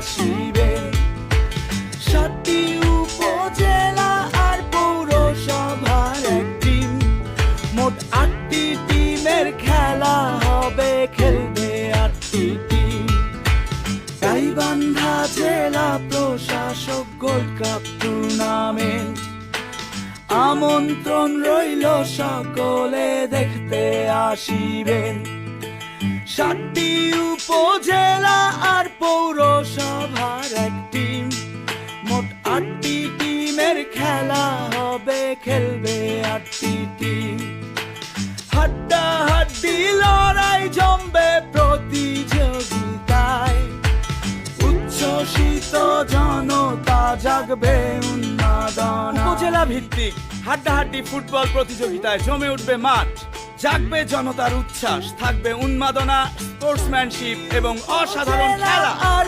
আসিবে। সাতটি উপজেলা আর পৌরসভার মোট আটটি টিমের খেলা হবে, খেলবে আটটি টিম গাইবান্ধা জেলা প্রশাসক গোল্ড কাপ টুর্নামেন্ট আমন্ত্রণ রইল সকলে, দেখতে আসিবেন। সাতটি উপজেলা খেলা হবে খেলবে আটটি টিম হাড্ডা হাড্ডি লড়াই জমবে প্রতিযোগিতায়। উচ্ছ্বসিত জনতা জাগবে উন্মাদনা। উপজেলা ভিত্তিক হাড্ডাহাড্ডি ফুটবল প্রতিযোগিতায় জমে উঠবে মাঠ। জাগবে জনতার উচ্ছ্বাস থাকবে উন্মাদনা স্পোর্টসম্যানশিপ এবং অসাধারণ খেলা। আর